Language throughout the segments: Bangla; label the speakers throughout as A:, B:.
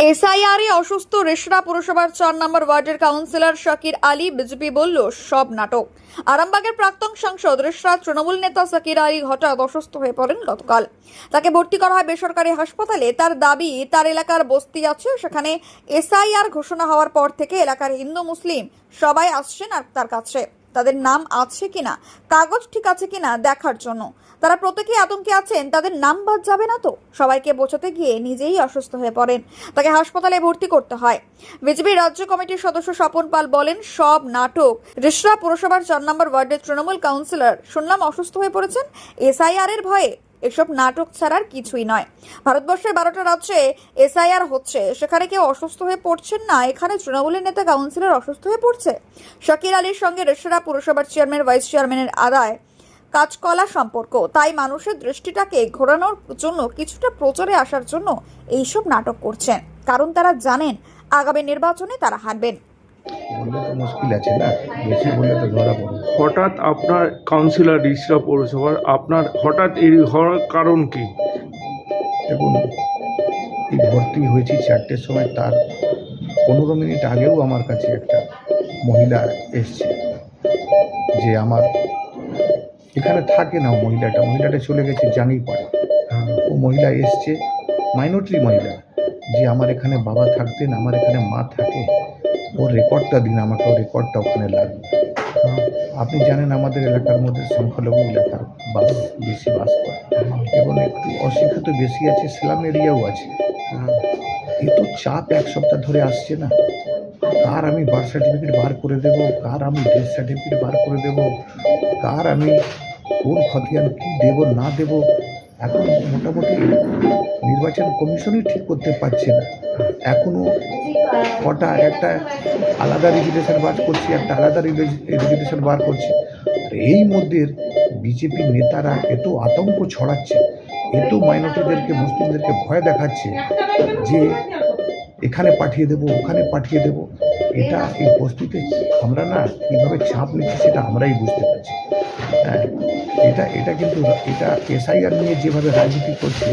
A: এসআইআরে অসুস্থ রেশরা পুরসভার চার নম্বর ওয়ার্ডের কাউন্সিলর শাকির আলী, বিজেপি বলল, সব নাটক। আরামবাগের প্রাক্তন সাংসদ রেশরা তৃণমূল নেতা শাকির আলী হঠাৎ অসুস্থ হয়ে পড়েন গতকাল। তাকে ভর্তি করা হয় বেসরকারি হাসপাতালে। তার দাবি, তার এলাকার বস্তি আছে, সেখানে এসআইআর ঘোষণা হওয়ার পর থেকে এলাকার হিন্দু, মুসলিম সবাই আসছেন আর তার কাছে। তাদের নাম আছে কিনা, কাগজ ঠিক আছে কিনা দেখার জন্য। তারা প্রত্যেকেই আতঙ্কে আছেন, তাদের নাম বাদ যাবে না তো? সবাইকে বোঝাতে গিয়ে নিজেই অসুস্থ হয়ে পড়েন। তাকে হাসপাতালে ভর্তি করতে হয়। বিজেপি রাজ্য কমিটির সদস্য স্বপন পাল বলেন, সব নাটক রিসরা পুরসভার চার নম্বর ওয়ার্ডের তৃণমূল কাউন্সিলর। শুনলাম অসুস্থ হয়ে পড়েছেন এসআইআর এর ভয়ে এসব নাটক ছাড়ার কিছুই নয়। ভারতবর্ষের বারোটা রাজ্যে এসআইআর হচ্ছে। সেখানে কেউ অসুস্থ হয়ে পড়ছেন না, এখানে তৃণমূলের নেতা কাউন্সিলর অসুস্থ হয়ে পড়ছে? শাকির আলীর সঙ্গে রেশরা পুরসভার চেয়ারম্যান, ভাইস চেয়ারম্যানের আদায় কাজকলা সম্পর্ক। তাই মানুষের দৃষ্টিটাকে ঘোরানোর জন্য কিছুটা প্রচারে আসার জন্য এইসব নাটক করছেন। কারণ তারা জানেন, আগামী নির্বাচনে তারা হারবেন।
B: বললে তো মুশকিল আছে না? বেশি বললে তো ধরা পড়বে।
C: হঠাৎ আপনার কাউন্সিলর রিসরা পৌরসভার আপনার হঠাৎ এই হওয়ার কারণ কি?
B: দেখুন এই ভর্তি হয়েছি চারটের সময় তার পনেরো মিনিট আগেও আমার কাছে একটা মহিলা এসছে যে আমার এখানে থাকে না মহিলাটা মহিলাটা চলে গেছে জানি পারে। ও মহিলা এসছে মাইনরিটি মহিলা যে আমার এখানে বাবা থাকতেন আমার এখানে মা থাকে ওর রেকর্ডটা দিন, আমাকে ওর রেকর্ডটা ওখানে লাগবে। আপনি জানেন আমাদের এলাকার মধ্যে সংখ্যালঘু এলাকার বাস, বেশি বাস করে। এবং একটু অশিক্ষিত বেশি আছে, স্লাম এরিয়াও আছে। এ তো চাপ এক সপ্তাহ ধরে আসছে না। কার আমি বার্থ সার্টিফিকেট বার করে দেব? কার আমি ডেথ সার্টিফিকেট বার করে দেব? কার আমি কোন খতিয়ান কী দেব, না দেব? এখন মোটামুটি নির্বাচন কমিশনই ঠিক করতে পারছে না। এখনও কটা একটা আলাদা রেজুলেশন বার করছি, একটা আলাদা রেজুলেশন বার করছি। আর এই মধ্যে বিজেপি নেতারা এত আতঙ্ক ছড়াচ্ছে, এত মাইনরিটিদেরকে মুসলিমদেরকে ভয় দেখাচ্ছে যে এখানে পাঠিয়ে দেব, ওখানে পাঠিয়ে দেব। এটা এই বস্তুতে আমরা না কীভাবে চাপ নিচ্ছি সেটা আমরাই বুঝতে পারছি। হ্যাঁ এটা এটা কিন্তু এটা এসআইআর নিয়ে যেভাবে রাজনীতি করছে,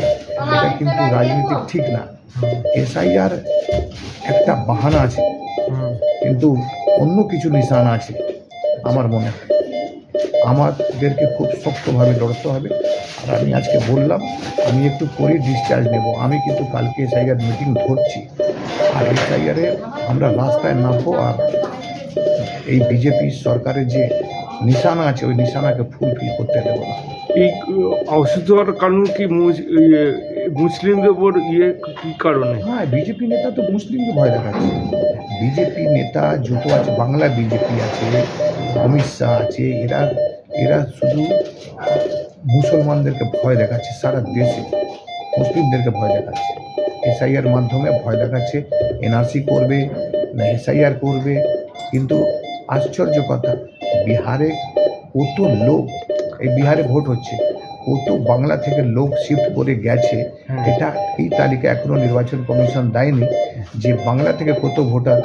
B: এটা কিন্তু রাজনীতি ঠিক না। এসআইআর একটা বাহানা আছে, কিন্তু অন্য কিছু নিশান আছে, আমার মনে হয়। আমাদেরকে খুব শক্তভাবে লড়তে হবে। আর আমি আজকে বললাম, আমি একটু পরে ডিসচার্জ নেব। আমি কিন্তু কালকে এসআইআর মিটিং ধরছি। আর এসআইআরে আমরা রাস্তায় নামবো, আর এই বিজেপি সরকারের যে নিশানা আছে ওই নিশানাকে ফুলফিল করতে দেবো না।
C: এই অসুস্থ হওয়ার কারণ কি ইয়ে, মুসলিমদের উপর ইয়ে কি কারণে?
B: হ্যাঁ বিজেপি নেতা তো মুসলিমকে ভয় দেখাচ্ছে। বিজেপি নেতা যত আছে বাংলা বিজেপি আছে অমিত শাহ আছে এরা এরা শুধু মুসলমানদেরকে ভয় দেখাচ্ছে সারা দেশে মুসলিমদেরকে ভয় দেখাচ্ছে। এসআইআর মাধ্যমে ভয় দেখাচ্ছে এনআরসি করবে না এসআইআর করবে। কিন্তু আশ্চর্য কথা বিহারে কত লোক এই বিহারে ভোট হচ্ছে কত বাংলা থেকে লোক শিফট করে গেছে এটা এই তালিকা এখনও নির্বাচন কমিশন দেয়নি যে বাংলা থেকে কত ভোটার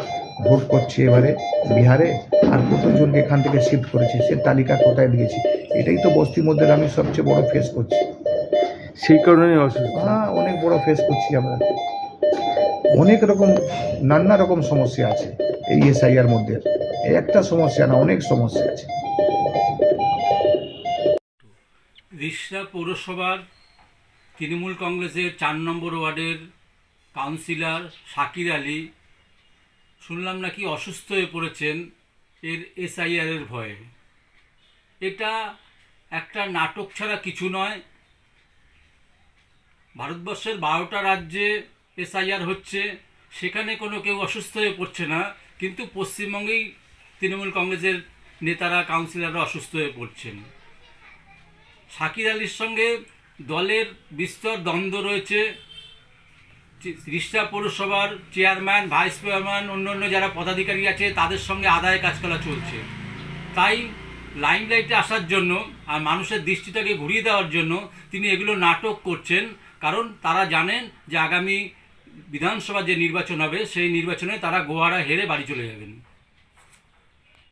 B: ভোট করছে এবারে বিহারে আর কতজনকে এখান থেকে শিফট করেছে সে তালিকা কোথায় দিয়েছে এটাই তো বস্তির মধ্যে আমি সবচেয়ে বড় ফেস করছি।
C: সেই কারণে অসুস্থ।
B: হ্যাঁ অনেক বড় ফেস করছি আমরা। অনেক রকম নানা রকম সমস্যা আছে এই এসআইআর মধ্যে। একটা সমস্যা না, অনেক সমস্যা আছে।
D: রিষড়া পৌরসভার তৃণমূল কংগ্রেসের চার নম্বর ওয়ার্ডের কাউন্সিলর শাকির আলী, শুনলাম নাকি অসুস্থ হয়ে পড়েছেন এর এসআইআরের ভয়ে। এটা একটা নাটক ছাড়া কিছু নয়। ভারতবর্ষের বারোটা রাজ্যে এসআইআর হচ্ছে, সেখানে কোনো কেউ অসুস্থ হয়ে পড়ছে না, কিন্তু পশ্চিমবঙ্গেই তৃণমূল কংগ্রেসের নেতারা, কাউন্সিলররা অসুস্থ হয়ে পড়ছেন। শাকির আলীর সঙ্গে দলের বিস্তর দ্বন্দ্ব রয়েছে। রিষ্টা পৌরসভার চেয়ারম্যান, ভাইস চেয়ারম্যান অন্য অন্য যারা পদাধিকারী আছে, তাদের সঙ্গে আদায় কাজ করা চলছে। তাই লাইমলাইটে আসার জন্য আর মানুষের দৃষ্টিটাকে ঘুরিয়ে দেওয়ার জন্য তিনি এগুলো নাটক করছেন। কারণ তারা জানেন যে আগামী বিধানসভা যে নির্বাচন হবে, সেই নির্বাচনে তারা গোয়ারা হেরে বাড়ি চলে যাবেন।